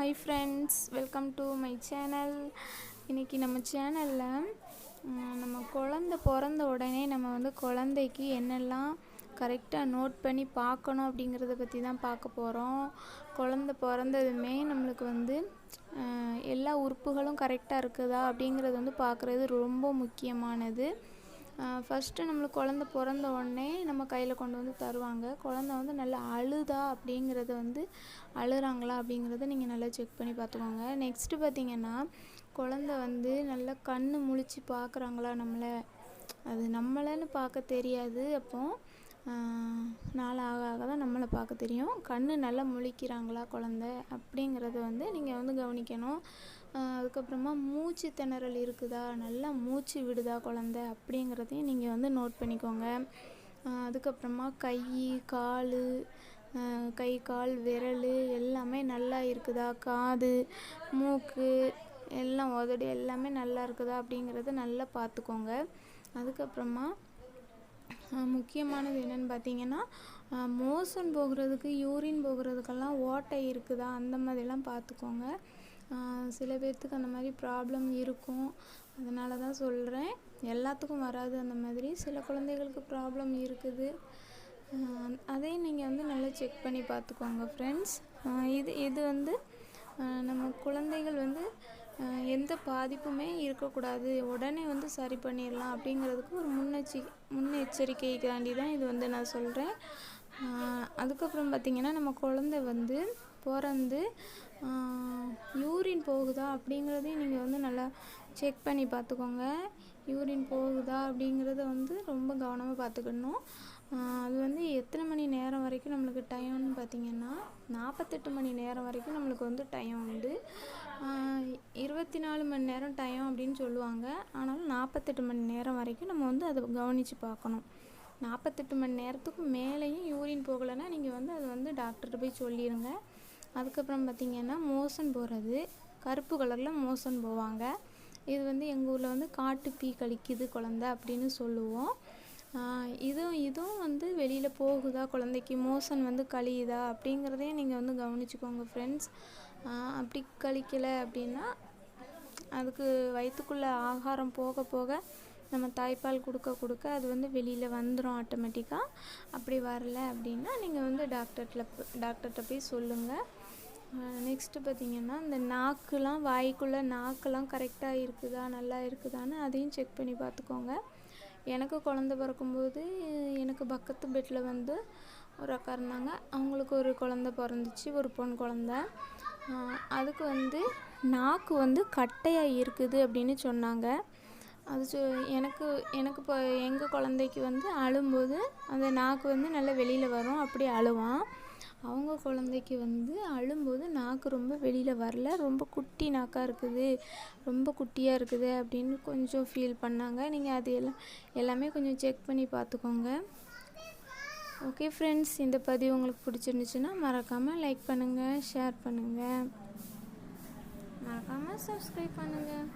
Hi friends welcome to my channel இன்றைக்கி நம்ம சேனலில் நம்ம குழந்த பிறந்த உடனே நம்ம வந்து குழந்தைக்கு என்னெல்லாம் கரெக்டாக நோட் பண்ணி பார்க்கணும் அப்படிங்கிறத பற்றி தான் பார்க்க போகிறோம் குழந்த பிறந்ததுமே நம்மளுக்கு வந்து எல்லா உறுப்புகளும் கரெக்டாக இருக்குதா அப்படிங்கிறது வந்து பார்க்குறது ரொம்ப முக்கியமானது. ஃபஸ்ட்டு நம்மளுக்கு குழந்த பிறந்த உடனே நம்ம கையில் கொண்டு வந்து தருவாங்க. குழந்த வந்து நல்லா அழுதா அப்படிங்கிறத வந்து அழுகிறாங்களா அப்படிங்கிறத நீங்கள் நல்லா செக் பண்ணி பார்த்துக்கோங்க. நெக்ஸ்ட்டு பார்த்தீங்கன்னா குழந்த வந்து நல்லா கண் முழிச்சு பார்க்குறாங்களா நம்மளை? அது நம்மளைன்னு பார்க்க தெரியாது. அப்போது நாள் ஆக ஆக தான் நம்மளை பார்க்க தெரியும். கண் நல்லா முழிக்கிறாங்களா குழந்த அப்படிங்கிறத வந்து நீங்கள் வந்து கவனிக்கணும். அதுக்கப்புறமா மூச்சு திணறல் இருக்குதா? நல்லா மூச்சு விடுதா குழந்த? அப்படிங்கிறதையும் நீங்கள் வந்து நோட் பண்ணிக்கோங்க. அதுக்கப்புறமா கை கால் கை கால் விரல் எல்லாமே நல்லா இருக்குதா? காது மூக்கு எல்லாம் உதடு எல்லாமே நல்லா இருக்குதா? அப்படிங்கிறத நல்லா பார்த்துக்கோங்க. அதுக்கப்புறமா முக்கியமானது என்னென்னு பார்த்தீங்கன்னா மோசன் போகிறதுக்கு யூரின் போகிறதுக்கெல்லாம் ஓட்டை இருக்குதா? அந்த மாதிரிலாம் பார்த்துக்கோங்க. சில பேர்த்துக்கு அந்த மாதிரி ப்ராப்ளம் இருக்கும். அதனால தான் சொல்கிறேன் எல்லாத்துக்கும் வராது அந்த மாதிரி. சில குழந்தைகளுக்கு ப்ராப்ளம் இருக்குது. அதையும் நீங்கள் வந்து நல்லா செக் பண்ணி பார்த்துக்கோங்க ஃப்ரெண்ட்ஸ் இது இது வந்து நம்ம குழந்தைகள் வந்து எந்த பாதிப்புமே இருக்கக்கூடாது. உடனே வந்து சரி பண்ணிடலாம் அப்படிங்கிறதுக்கு ஒரு முன்னெச்சரி முன்னெச்சரிக்கைக்காண்டி தான் இது வந்து நான் சொல்கிறேன் அதுக்கப்புறம் பார்த்திங்கன்னா நம்ம குழந்தை வந்து பிறந்து யூரின் போகுதா அப்படிங்கிறதையும் நீங்கள் வந்து நல்லா செக் பண்ணி பார்த்துக்கோங்க. யூரின் போகுதா அப்படிங்கிறத வந்து ரொம்ப கவனமாக பார்த்துக்கணும். அது வந்து எத்தனை மணி நேரம் வரைக்கும் நம்மளுக்கு டைம்னு பார்த்தீங்கன்னா நாற்பத்தெட்டு மணி நேரம் வரைக்கும் நம்மளுக்கு வந்து டைம் உண்டு. இருபத்தி நாலு மணி நேரம் டைம் அப்படின்னு சொல்லுவாங்க. ஆனாலும் நாற்பத்தெட்டு மணி நேரம் வரைக்கும் நம்ம வந்து அதை கவனித்து பார்க்கணும். நாற்பத்தெட்டு மணி நேரத்துக்கு மேலேயும் யூரின் போகலைன்னா நீங்கள் வந்து அது வந்து டாக்டர்கிட்ட போய் சொல்லிடுங்க அதுக்கப்புறம் பார்த்தீங்கன்னா மோசன் போகிறது கருப்பு கலரில் மோசன் போவாங்க. இது வந்து எங்கள் ஊரில் வந்து காட்டு பீ கழிக்குது குழந்த அப்படின்னு சொல்லுவோம். இதுவும் இதுவும் வந்து வெளியில் போகுதா குழந்தைக்கு? மோசன் வந்து கழியுதா? அப்படிங்கிறதையும் நீங்கள் வந்து கவனிச்சுக்கோங்க ஃப்ரெண்ட்ஸ் அப்படி கழிக்கலை அப்படின்னா அதுக்கு வயிற்றுக்குள்ளே ஆகாரம் போக போக நம்ம தாய்ப்பால் கொடுக்க கொடுக்க அது வந்து வெளியில் வந்துடும் ஆட்டோமேட்டிக்காக அப்படி வரல அப்படின்னா நீங்கள் வந்து டாக்டர்கிட்ட டாக்டர்கிட்ட போய் சொல்லுங்கள் நெக்ஸ்ட்டு பார்த்தீங்கன்னா இந்த நாக்குலாம் வாய்க்குள்ளே நாக்கெலாம் கரெக்டாக இருக்குதா நல்லா இருக்குதான்னு அதையும் செக் பண்ணி பார்த்துக்கோங்க. எனக்கு குழந்த பிறக்கும்போது எனக்கு பக்கத்து பெட்டில் வந்து ஒரு அக்கா இருந்தாங்க. அவங்களுக்கு ஒரு குழந்த பிறந்துச்சு ஒரு பொன் குழந்த. அதுக்கு வந்து நாக்கு வந்து கட்டையாக இருக்குது அப்படின்னு சொன்னாங்க. அது சொ எனக்கு எனக்கு இப்போ எங்கள் குழந்தைக்கு வந்து அழும்போது அந்த நாக்கு வந்து நல்லா வெளியில் வரும் அப்படி அழுவான். அவங்க குழந்தைக்கு வந்து அழும்போது நாக்கு ரொம்ப வெளியில் வரல. ரொம்ப குட்டி நாக்காக இருக்குது. ரொம்ப குட்டியாக இருக்குது அப்படின்னு கொஞ்சம் ஃபீல் பண்ணாங்க. நீங்கள் அது எல்லாம் எல்லாமே கொஞ்சம் செக் பண்ணி பார்த்துக்கோங்க. ஓகே ஃப்ரெண்ட்ஸ் இந்த பதிவு உங்களுக்கு பிடிச்சிருந்துச்சுன்னா மறக்காமல் லைக் பண்ணுங்கள் ஷேர் பண்ணுங்கள் மறக்காமல் சப்ஸ்கிரைப் பண்ணுங்கள்